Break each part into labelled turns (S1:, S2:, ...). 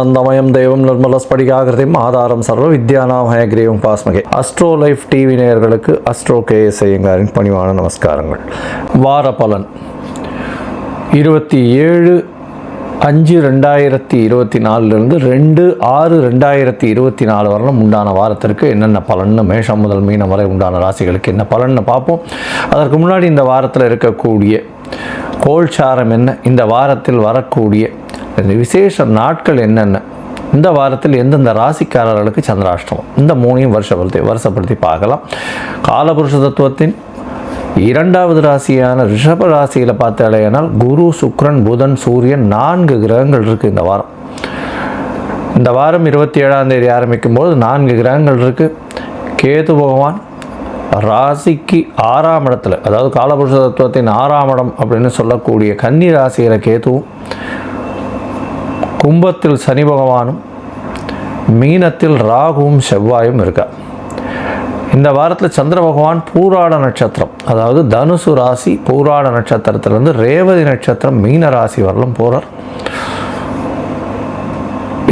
S1: ஆனந்தமயம் தெய்வம் நிர்மலஸ்படிகாகிருதிம் ஆதாரம் சர்வ வித்யானாமய கிரீவம் பாஸ்மகே. அஸ்ட்ரோ லைஃப் டிவி நேயர்களுக்கு அஸ்ட்ரோ கே எஸ் ஐயங்காரின் பணிவான நமஸ்காரங்கள். வார பலன். இருபத்தி ஏழு அஞ்சு ரெண்டாயிரத்தி இருபத்தி நாலுலேருந்து ரெண்டு ஆறு ரெண்டாயிரத்தி இருபத்தி நாலு வரலும் உண்டான வாரத்திற்கு என்னென்ன பலன்னு மேஷம் முதல் மீனம் வரை உண்டான ராசிகளுக்கு என்ன பலன்னு பார்ப்போம். அதற்கு முன்னாடி இந்த வாரத்தில் இருக்கக்கூடிய கோல்சாரம் என்ன? இந்த வாரத்தில் வரக்கூடிய விசேஷ நாட்கள் என்னென்ன? இந்த வாரத்தில் எந்தெந்த ராசிக்காரர்களுக்கு சந்திராஷ்டமம்? இந்த மூணையும் வருஷப்படுத்தி வருஷப்படுத்தி பார்க்கலாம். காலபுருஷ தத்துவத்தின் இரண்டாவது ராசியான ரிஷப ராசியில் பார்த்தாலேனால் குரு சுக்ரன் புதன் சூரியன் நான்கு கிரகங்கள் இருக்குது இந்த வாரம். இந்த வாரம் இருபத்தி ஏழாம் தேதி ஆரம்பிக்கும் போது நான்கு கிரகங்கள் இருக்குது கேது பகவான் ராசிக்கு ஆறாம் இடத்துல அதாவது காலபுருஷ தத்துவத்தின் ஆறாம் இடம் அப்படின்னு சொல்லக்கூடிய கன்னி ராசியில் கேதுவும் கும்பத்தில் சனி பகவானும் மீனத்தில் ராகுவும் செவ்வாயும் இருக்கா. இந்த வாரத்தில் சந்திர பகவான் பூராட நட்சத்திரம் அதாவது தனுசு ராசி பூராட நட்சத்திரத்திலிருந்து ரேவதி நட்சத்திரம் மீன ராசி வரலும் போகிறார்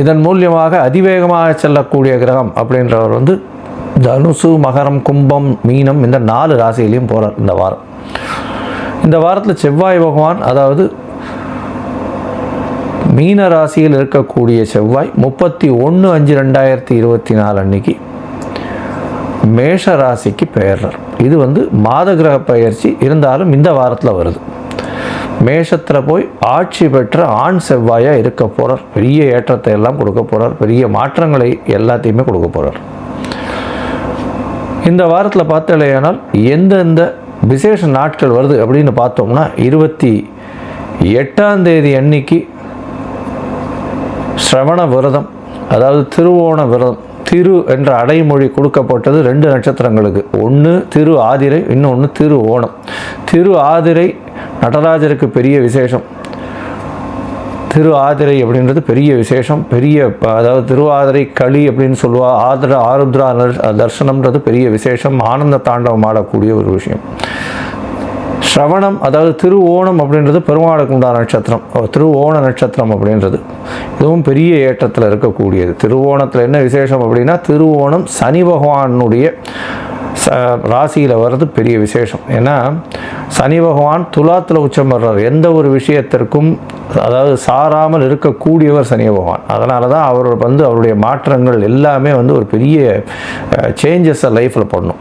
S1: இதன் மூலியமாக அதிவேகமாக செல்லக்கூடிய கிரகம் அப்படின்றவர் வந்து தனுசு மகரம் கும்பம் மீனம் இந்த நாலு ராசியிலையும் போகிறார் இந்த வாரம். இந்த வாரத்தில் செவ்வாய் பகவான் அதாவது மீன ராசியில் இருக்கக்கூடிய செவ்வாய் முப்பத்தி ஒன்று அஞ்சு ரெண்டாயிரத்தி இருபத்தி நாலு அன்னைக்கு மேஷ ராசிக்கு பெயர்றார். இது வந்து மாத கிரக பயிற்சி. இருந்தாலும் இந்த வாரத்தில் வருது. மேஷத்தில் போய் ஆட்சி பெற்ற ஆண் செவ்வாயாக இருக்க போகிறார் பெரிய ஏற்றத்தை எல்லாம் கொடுக்க போகிறார் பெரிய மாற்றங்களை எல்லாத்தையுமே கொடுக்க போகிறார் இந்த வாரத்தில் பார்த்தலையானால் எந்தெந்த விசேஷ நாட்கள் வருது அப்படின்னு பார்த்தோம்னா இருபத்தி எட்டாம் தேதி அன்னைக்கு ஸ்ரவண விரதம் அதாவது திருவோண விரதம் திரு என்ற அடைமொழி கொடுக்கப்பட்டது ரெண்டு நட்சத்திரங்களுக்கு. ஒன்று திரு ஆதிரை இன்னொன்று திரு ஓணம். திரு ஆதிரை நடராஜருக்கு பெரிய விசேஷம். திரு ஆதிரை அப்படின்றது பெரிய விசேஷம். பெரிய அதாவது திருவாதிரை களி அப்படின்னு சொல்லுவா ஆதிர ஆருத்ரா தர்சனம்ன்றது பெரிய விசேஷம். ஆனந்த தாண்டவம் ஆடக்கூடிய ஒரு விஷயம். ஸ்ரவணம் அதாவது திரு ஓணம் அப்படின்றது பெருமாளுக்கு உண்டான நட்சத்திரம். திரு ஓண நட்சத்திரம் அப்படின்றது. இதுவும் பெரிய ஏற்றத்தில் இருக்கக்கூடியது. திருவோணத்தில் என்ன விசேஷம் அப்படின்னா திருவோணம் சனி பகவானுடைய ச ராசியில் வர்றது பெரிய விசேஷம். ஏன்னா சனி பகவான் துலாத்தில் உச்சம் வர்றார். எந்த ஒரு விஷயத்திற்கும் அதாவது சாராமல் இருக்கக்கூடியவர் சனி பகவான். அதனால தான் அவர் வந்து அவருடைய மாற்றங்கள் எல்லாமே வந்து ஒரு பெரிய சேஞ்சஸை லைஃப்பில் பண்ணும்.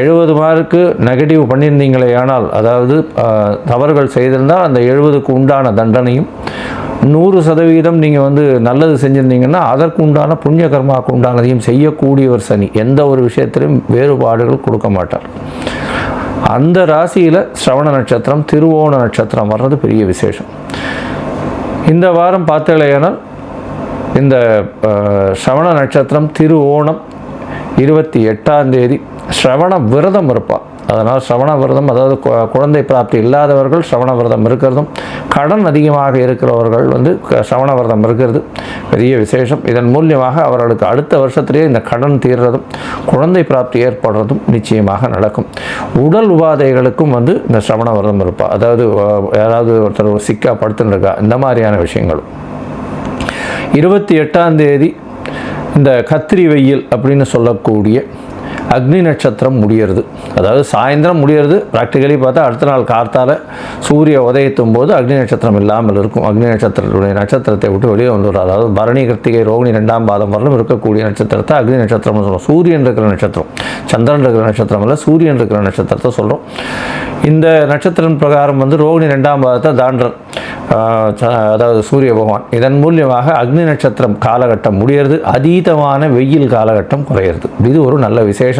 S1: எழுபது மார்க்கு நெகட்டிவ் பண்ணியிருந்தீங்களே ஆனால் அதாவது தவறுகள் செய்திருந்தால் அந்த எழுபதுக்கு உண்டான தண்டனையும் நூறு சதவீதம் நீங்கள் வந்து நல்லது செஞ்சுருந்தீங்கன்னா அதற்கு உண்டான புண்ணிய கர்மாவுக்கு உண்டானதையும் செய்யக்கூடியவர் சனி. எந்த ஒரு விஷயத்திலும் வேறுபாடுகள் கொடுக்க மாட்டார். அந்த ராசியில் ஸ்ரவண நட்சத்திரம் திருவோண நட்சத்திரம் வர்றது பெரிய விசேஷம். இந்த வாரம் பார்த்தலையானால் இந்த ஸ்ரவண நட்சத்திரம் திரு ஓணம் இருபத்தி எட்டாம் தேதி ஸ்ரவண விரதம் இருப்பாள் அதனால் ஸ்ரவண விரதம் அதாவது கு- குழந்தை பிராப்தி இல்லாதவர்கள் ஸ்ரவண விரதம் இருக்கிறதும் கடன் அதிகமாக இருக்கிறவர்கள் வந்து க- ஸ்ரவண விரதம் இருக்கிறது. பெரிய விசேஷம். இதன் மூலியமாக அவர்களுக்கு அடுத்த வருஷத்திலேயே இந்த கடன் தீர்றதும் குழந்தை பிராப்தி ஏற்படுறதும் நிச்சயமாக நடக்கும். உடல் உபாதைகளுக்கும் வந்து இந்த ஸ்ரவண விரதம் இருப்பாள் அதாவது யாராவது ஒருத்தர் சிக்கா படுத்துன்னு இருக்கா இந்த மாதிரியான விஷயங்களும் இருபத்தி எட்டாம் தேதி இந்த கத்திரி வெயில் அப்படின்னு சொல்லக்கூடிய அக்னி நட்சத்திரம் முடியறது. அதாவது சாயந்தரம் முடியறது. ப்ராக்டிக்கலி பார்த்தா அடுத்த நாள் கார்த்தால் சூரிய உதயத்தும் போது அக்னி நட்சத்திரம் இல்லாமல் இருக்கும். அக்னி நட்சத்திரத்துடைய நட்சத்திரத்தை விட்டு வெளியே வந்துடும் அதாவது பரணி கிருத்திகை ரோகிணி ரெண்டாம் பாதம் வரலும் இருக்கக்கூடிய நட்சத்திரத்தை அக்னி நட்சத்திரம்னு சொல்கிறோம் சூரியன் இருக்கிற நட்சத்திரம். சந்திரன் இருக்கிற நட்சத்திரம் இல்லை சூரியன் இருக்கிற நட்சத்திரத்தை சொல்கிறோம் இந்த நட்சத்திரம் பிரகாரம் வந்து ரோகிணி ரெண்டாம் பாதத்தை தாண்டர் அதாவது சூரிய பகவான். இதன் மூலியமாக அக்னி நட்சத்திரம் காலகட்டம் முடியறது. அதீதமான வெயில் காலகட்டம் குறையிறது. இது ஒரு நல்ல விசேஷம்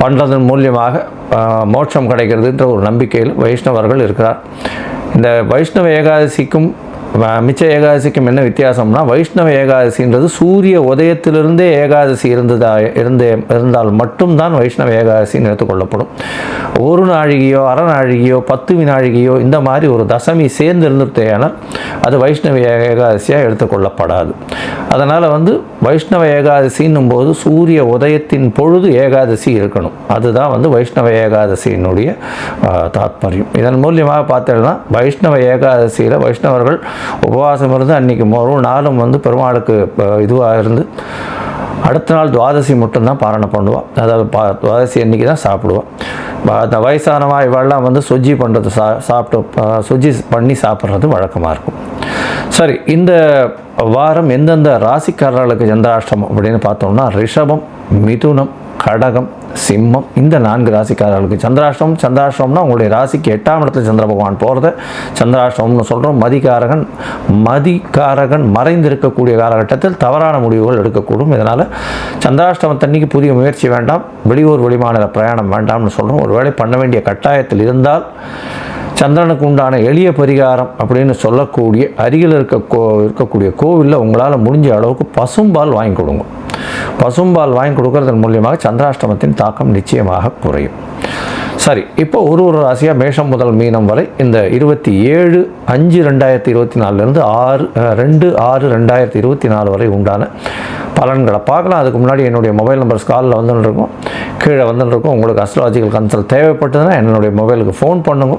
S1: பண்ணுறதன் மூலியமாக மோட்சம் கிடைக்கிறதுன்ற ஒரு நம்பிக்கையில் வைஷ்ணவர்கள் இருக்கிறார். இந்த வைஷ்ணவ ஏகாதசிக்கும் மிச்ச ஏகாதசிக்கும் என்ன வித்தியாசம்னா வைஷ்ணவ ஏகாதசின்றது சூரிய உதயத்திலிருந்தே ஏகாதசி இருந்ததா இருந்தே இருந்தால் மட்டும்தான் வைஷ்ணவ ஏகாதசின்னு எடுத்துக்கொள்ளப்படும். ஒரு நாழிகையோ அரை நாழிகையோ பத்து வினாழிகையோ இந்த மாதிரி ஒரு தசமி சேர்ந்து இருந்துட்டேனால் அது வைஷ்ணவ ஏகாதசியாக எடுத்துக்கொள்ளப்படாது. அதனால் வந்து வைஷ்ணவ ஏகாதசின்னும் போது சூரிய உதயத்தின் பொழுது ஏகாதசி இருக்கணும். அதுதான் வந்து வைஷ்ணவ ஏகாதசியினுடைய தாத்பரியம். இதன் மூலியமாக பார்த்தீங்கன்னா வைஷ்ணவ ஏகாதசியில் வைஷ்ணவர்கள் உபவாசம் இருந்து அன்றைக்கி ஒரு நாளும் வந்து பெருமாளுக்கு இதுவாக இருந்து அடுத்த நாள் துவாதசி மட்டும்தான் பாரணை பண்ணுவாள் அதாவது பா துவாதசி அன்றைக்கி தான் சாப்பிடுவாள் அந்த வயசானவா இவெல்லாம் வந்து சுஜி பண்ணுறது சா சாப்பிட்டு சுஜி பண்ணி சாப்பிட்றது வழக்கமாக இருக்கும். சரி இந்த வாரம் எந்தெந்த ராசிக்காரர்களுக்கு சந்திராஷ்டமம் அப்படின்னு பார்த்தோம்னா ரிஷபம் மிதுனம் கடகம் சிம்மம் இந்த நான்கு ராசிக்காரர்களுக்கு சந்திராஷ்டமம் சந்திராஷ்டமம்னா உங்களுடைய ராசிக்கு எட்டாம் இடத்துல சந்திர பகவான் போகிறத சந்திராஷ்டமம்னு சொல்கிறோம் மதிகாரகன் மதிகாரகன் மறைந்திருக்கக்கூடிய காலகட்டத்தில் தவறான முடிவுகள் எடுக்கக்கூடும். இதனால் சந்திராஷ்டமத்தன்னைக்கு புதிய முயற்சி வேண்டாம் வெளியூர் வெளிமாநில பிரயாணம் வேண்டாம்னு சொல்கிறோம் ஒருவேளை பண்ண வேண்டிய கட்டாயத்தில் இருந்தால் சந்திரனுக்கு உண்டான எளிய பரிகாரம் அப்படின்னு சொல்லக்கூடிய அருகில் இருக்க கோ இருக்கக்கூடிய கோவிலில் உங்களால் முடிஞ்ச அளவுக்கு பசும்பால் வாங்கி கொடுங்க. பசும்பால் வாங்கி கொடுக்கறதன் மூலியமாக சந்திராஷ்டமத்தின் தாக்கம் நிச்சயமாக குறையும். சரி இப்போ ஒரு ஒரு ராசியாக மேஷம் முதல் மீனம் வரை இந்த இருபத்தி ஏழு அஞ்சு ரெண்டாயிரத்தி இருபத்தி நாலுலேருந்து ஆறு ரெண்டு ஆறு ரெண்டாயிரத்தி இருபத்தி நாலு வரை உண்டான பலன்களை பார்க்கலாம். அதுக்கு முன்னாடி என்னுடைய மொபைல் நம்பர்ஸ் காலில் வந்துன்னு இருக்கும் கீழே வந்துன்னு இருக்கும் உங்களுக்கு அஸ்ட்ராலஜிக்கல் கன்சல்ட் தேவைப்பட்டதுன்னா என்னுடைய மொபைலுக்கு ஃபோன் பண்ணுங்க.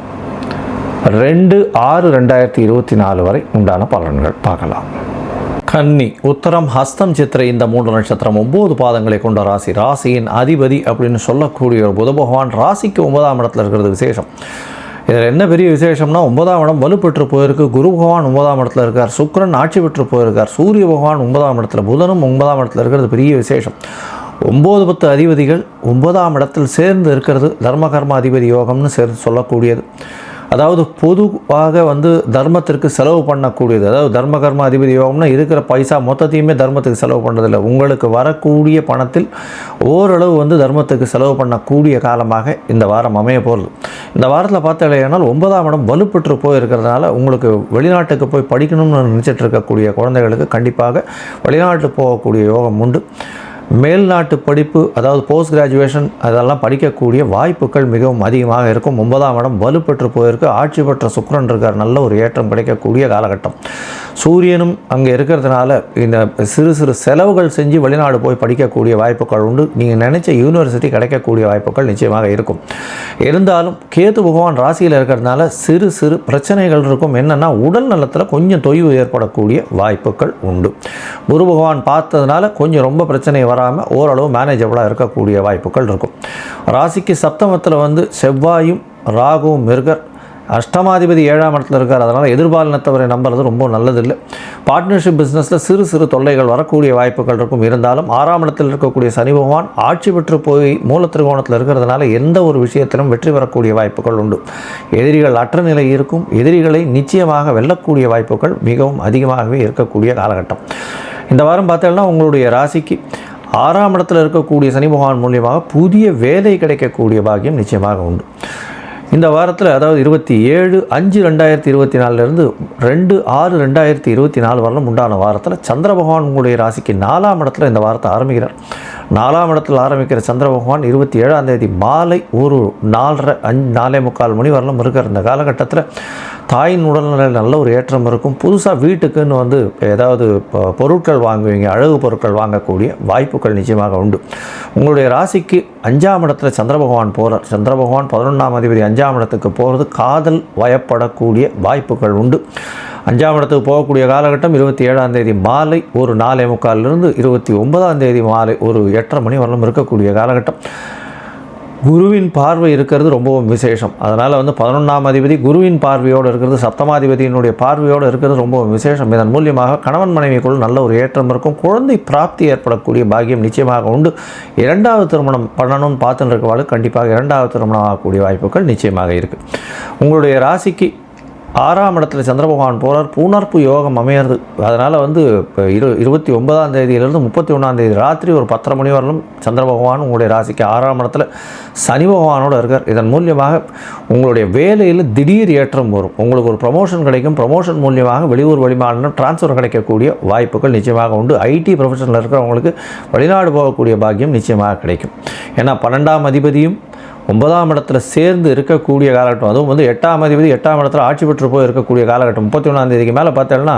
S1: ரெண்டு ஆறு ரெண்டாயிரத்தி இருபத்தி நாலு வரை உண்டான பலன்கள் பார்க்கலாம். கன்னி உத்தரம் ஹஸ்தம் சித்திரை இந்த மூன்று நட்சத்திரம் ஒம்பது பாதங்களை கொண்ட ராசி. ராசியின் அதிபதி அப்படின்னு சொல்லக்கூடிய ஒரு புத பகவான் ராசிக்கு ஒன்பதாம் இடத்துல இருக்கிறது விசேஷம். இதில் என்ன பெரிய விசேஷம்னா ஒன்பதாம் இடம் வலுப்பெற்று போயிருக்கு. குரு பகவான் ஒன்பதாம் இடத்துல இருக்கார். சுக்கிரன் ஆட்சி பெற்று போயிருக்கார். சூரிய பகவான் ஒன்பதாம் இடத்துல புதனும் ஒன்பதாம் இடத்துல இருக்கிறது பெரிய விசேஷம். ஒம்பது பத்து அதிபதிகள் ஒன்பதாம் இடத்தில் சேர்ந்து இருக்கிறது தர்ம கர்ம அதிபதி யோகம்னு சேர்ந்து சொல்லக்கூடியது. அதாவது பொதுவாக வந்து தர்மத்திற்கு செலவு பண்ணக்கூடியது அதாவது தர்ம கர்ம அதிபதி யோகம்னா இருக்கிற பைசா மொத்தத்தையுமே தர்மத்துக்கு செலவு பண்ணுறதில்ல உங்களுக்கு வரக்கூடிய பணத்தில் ஓரளவு வந்து தர்மத்துக்கு செலவு பண்ணக்கூடிய காலமாக இந்த வாரம் அமைய போகிறது இந்த வாரத்தில் பார்த்தாலேனால் ஒன்பதாம் இடம் வலுப்பெற்று போயிருக்கிறதுனால உங்களுக்கு வெளிநாட்டுக்கு போய் படிக்கணும்னு நினச்சிட்டு இருக்கக்கூடிய குழந்தைகளுக்கு கண்டிப்பாக வெளிநாட்டு போகக்கூடிய யோகம் உண்டு. மேல்நாட்டு படிப்பு அதாவது போஸ்ட் கிராஜுவேஷன் அதெல்லாம் படிக்கக்கூடிய வாய்ப்புகள் மிகவும் அதிகமாக இருக்கும். ஒன்பதாம் இடம் வலுப்பெற்று போயிருக்கு. ஆட்சி பெற்ற சுக்கரன் இருக்கார். நல்ல ஒரு ஏற்றம் கிடைக்கக்கூடிய காலகட்டம். சூரியனும் அங்கே இருக்கிறதுனால இந்த சிறு சிறு செலவுகள் செஞ்சு வெளிநாடு போய் படிக்கக்கூடிய வாய்ப்புகள் உண்டு. நீங்கள் நினைச்ச யூனிவர்சிட்டி கிடைக்கக்கூடிய வாய்ப்புகள் நிச்சயமாக இருக்கும். இருந்தாலும் கேது பகவான் ராசியில் இருக்கிறதுனால சிறு சிறு பிரச்சனைகள் இருக்கும். என்னென்னா உடல் நலத்தில் கொஞ்சம் தொய்வு ஏற்படக்கூடிய வாய்ப்புகள் உண்டு. குரு பகவான் பார்த்ததுனால கொஞ்சம் ரொம்ப பிரச்சனை வராமல் ஓரளவு மேனேஜபிளாக இருக்கக்கூடிய வாய்ப்புகள் இருக்கும். ராசிக்கு சப்தமத்தில் வந்து செவ்வாயும் ராகுவும் மிருகர் அஷ்டமாதிபதி ஏழாம் இடத்துல இருக்கார். அதனால் எதிர்பாலினத்தவரை நம்புறது ரொம்ப நல்லதில்லை. பார்ட்னர்ஷிப் பிஸ்னஸில் சிறு சிறு தொல்லைகள் வரக்கூடிய வாய்ப்புகள் இருக்கும். இருந்தாலும் ஆறாம் இடத்தில் இருக்கக்கூடிய சனி பகவான் ஆட்சி பெற்று போய் மூல திருகோணத்தில் இருக்கிறதுனால எந்த ஒரு விஷயத்திலும் வெற்றி பெறக்கூடிய வாய்ப்புகள் உண்டு. எதிரிகள் அற்ற நிலை இருக்கும். எதிரிகளை நிச்சயமாக வெல்லக்கூடிய வாய்ப்புகள் மிகவும் அதிகமாகவே இருக்கக்கூடிய காலகட்டம். இந்த வாரம் பார்த்தீங்கன்னா உங்களுடைய ராசிக்கு ஆறாம் இடத்துல இருக்கக்கூடிய சனி பகவான் மூலியமாக புதிய வேலை கிடைக்கக்கூடிய பாக்கியம் நிச்சயமாக உண்டு. இந்த வாரத்தில் அதாவது இருபத்தி ஏழு அஞ்சு ரெண்டாயிரத்தி இருபத்தி நாலுலேருந்து ரெண்டு ஆறு ரெண்டாயிரத்தி இருபத்தி நாலு வரலும் உண்டான வாரத்தில் சந்திர பகவான் உங்களுடைய ராசிக்கு நாலாம் இடத்துல இந்த வாரத்தை ஆரம்பிக்கிறார். நாலாம் இடத்தில் ஆரம்பிக்கிற சந்திர பகவான் இருபத்தி ஏழாம் தேதி மாலை ஒரு நாலரை அஞ்சு நாலே முக்கால் மணி வரலும் இருக்கிற இந்த காலகட்டத்தில் தாயின் உடல்நிலையில் நல்ல ஒரு ஏற்றம் இருக்கும். புதுசாக வீட்டுக்குன்னு வந்து ஏதாவது பொருட்கள் வாங்குவீங்க அழகு பொருட்கள் வாங்கக்கூடிய வாய்ப்புகள் நிச்சயமாக உண்டு. உங்களுடைய ராசிக்கு அஞ்சாம் இடத்துல சந்திர பகவான் போகிறார் சந்திர பகவான் பதினொன்றாம் அதிபதி அஞ்சாம் இடத்துக்கு போகிறது காதல் வயப்படக்கூடிய வாய்ப்புகள் உண்டு. அஞ்சாம் இடத்துக்கு போகக்கூடிய காலகட்டம் இருபத்தி ஏழாம் தேதி மாலை ஒரு நாலே முக்காலிலிருந்து இருபத்தி ஒன்பதாம் தேதி மாலை ஒரு எட்டரை மணி வரலும் இருக்கக்கூடிய காலகட்டம். குருவின் பார்வை இருக்கிறது ரொம்பவும் விசேஷம். அதனால் வந்து பதினொன்றாம் அதிபதி குருவின் பார்வையோடு இருக்கிறது சப்தமாதிபதியினுடைய பார்வையோடு இருக்கிறது ரொம்பவும் விசேஷம். இதன் மூலியமாக கணவன் மனைவிக்குள் நல்ல ஒரு ஏற்றம் இருக்கும். குழந்தை பிராப்தி ஏற்படக்கூடிய பாக்கியம் நிச்சயமாக உண்டு. இரண்டாவது திருமணம் பண்ணணும்னு பார்த்துட்டு இருக்கவாளு கண்டிப்பாக இரண்டாவது திருமணம் ஆகக்கூடிய வாய்ப்புகள் நிச்சயமாக இருக்குது உங்களுடைய ராசிக்கு ஆறாம் இடத்துல சந்திர பகவான் போகிறார் பூனர்ப்பு யோகம் அமையிறது. அதனால் வந்து இப்போ இரு இருபத்தி ஒன்பதாம் தேதியிலிருந்து முப்பத்தி ஒன்றாம் தேதி ராத்திரி ஒரு பத்தரை மணி வரலும் சந்திர பகவான் உங்களுடைய ராசிக்கு ஆறாம் இடத்துல சனி பகவானோடு இருக்கார். இதன் மூலியமாக உங்களுடைய வேலையில் திடீர் ஏற்றம் வரும். உங்களுக்கு ஒரு ப்ரமோஷன் கிடைக்கும். ப்ரமோஷன் மூலியமாக வெளியூர் வெளிமாநிலம் டிரான்ஸ்ஃபர் கிடைக்கக்கூடிய வாய்ப்புகள் நிச்சயமாக உண்டு. ஐடி ப்ரொஃபஷனில் இருக்கிறவங்களுக்கு வெளிநாடு போகக்கூடிய பாக்கியம் நிச்சயமாக கிடைக்கும். ஏன்னா பன்னெண்டாம் அதிபதியும் ஒன்பதாம் இடத்துல சேர்ந்து இருக்கக்கூடிய காலகட்டம். அதுவும் வந்து எட்டாம் அதிபதி எட்டாம் இடத்துல ஆட்சி பெற்று போய் இருக்கக்கூடிய காலகட்டம். முப்பத்தி ஒன்றாம் தேதிக்கு மேலே பார்த்தோம்னா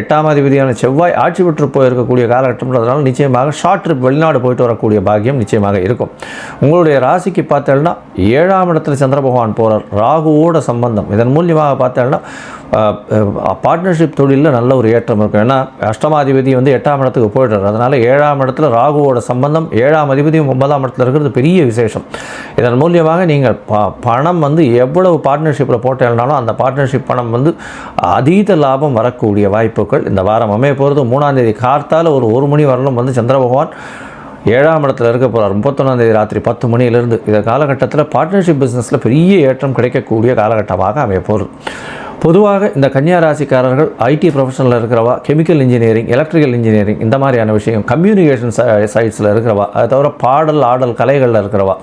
S1: எட்டாம் அதிபதியான செவ்வாய் ஆட்சி பெற்று போய் இருக்கக்கூடிய காலகட்டம்ன்றதுனால நிச்சயமாக ஷார்ட் ட்ரிப் வெளிநாடு போயிட்டு வரக்கூடிய பாக்கியம் நிச்சயமாக இருக்கும். உங்களுடைய ராசிக்கு பார்த்தோம்னா ஏழாம் இடத்துல சந்திர பகவான் போகிறார் ராகுவோட சம்பந்தம். இதன் மூலியமாக பார்த்தோம்னா பார்ட்னர்ஷிப் தொழிலில் நல்ல ஒரு ஏற்றம் இருக்கும். ஏன்னா அஷ்டமாதிபதி வந்து எட்டாம் இடத்துக்கு போயிடுறாரு. அதனால் ஏழாம் இடத்துல ராகுவோட சம்பந்தம் ஏழாம் அதிபதியும் ஒன்பதாம் இடத்துல இருக்கிறது பெரிய விசேஷம். அதன் மூலியமாக நீங்கள் ப பணம் வந்து எவ்வளவு பார்ட்னர்ஷிப்பில் போட்டேன்னாலும் அந்த பார்ட்னர்ஷிப் பணம் வந்து அதீத லாபம் வரக்கூடிய வாய்ப்புகள். இந்த வாரம் அமைய போகிறது மூணாந்தேதி கார்த்தால் ஒரு ஒரு மணி வரலும் வந்து சந்திர பகவான் ஏழாம் இடத்துல இருக்க போகிறார் முப்பத்தொன்னாந்தேதி ராத்திரி பத்து மணியிலிருந்து. இந்த காலகட்டத்தில் பார்ட்னர்ஷிப் பிஸ்னஸில் பெரிய ஏற்றம் கிடைக்கக்கூடிய காலகட்டமாக அமைய போகிறது பொதுவாக இந்த கன்னியா ராசிக்காரர்கள் ஐடி ப்ரொஃபஷனில் இருக்கிறவா கெமிக்கல் இன்ஜினியரிங் எலக்ட்ரிக்கல் இன்ஜினியரிங் இந்த மாதிரியான விஷயம் கம்யூனிகேஷன் சைட்ஸில் இருக்கிறவா அதை தவிர பாடல் ஆடல் கலைகளில் இருக்கிறவா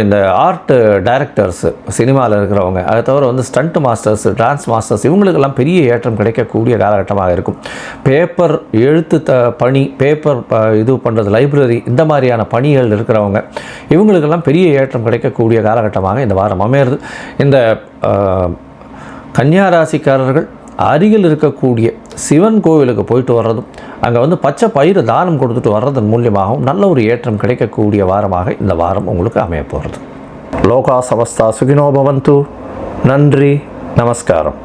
S1: இந்த ஆர்ட் டைரக்டர்ஸு சினிமாவில் இருக்கிறவங்க அதை தவிர வந்து ஸ்டண்ட் மாஸ்டர்ஸ் டான்ஸ் மாஸ்டர்ஸ் இவங்களுக்கெல்லாம் பெரிய ஏற்றம் கிடைக்கக்கூடிய காலகட்டமாக இருக்கும். பேப்பர் எழுத்து த பணி பேப்பர் இது பண்ணுறது லைப்ரரி இந்த மாதிரியான பணிகள் இருக்கிறவங்க இவங்களுக்கெல்லாம் பெரிய ஏற்றம் கிடைக்கக்கூடிய காலகட்டமாக இந்த வாரம் அமையிறது. இந்த ஆஹ், கன்னியா ராசிக்காரர்கள் அருகில் இருக்கக்கூடிய சிவன் கோவிலுக்கு போயிட்டு வர்றதும் அங்கே வந்து பச்சை பயிறு தானம் கொடுத்துட்டு வர்றதன் மூலியமாகவும் நல்ல ஒரு ஏற்றம் கிடைக்கக்கூடிய வாரமாக இந்த வாரம் உங்களுக்கு அமைய போகிறது. லோகா சமஸ்தா சுகினோபவந்து நன்றி நமஸ்காரம்.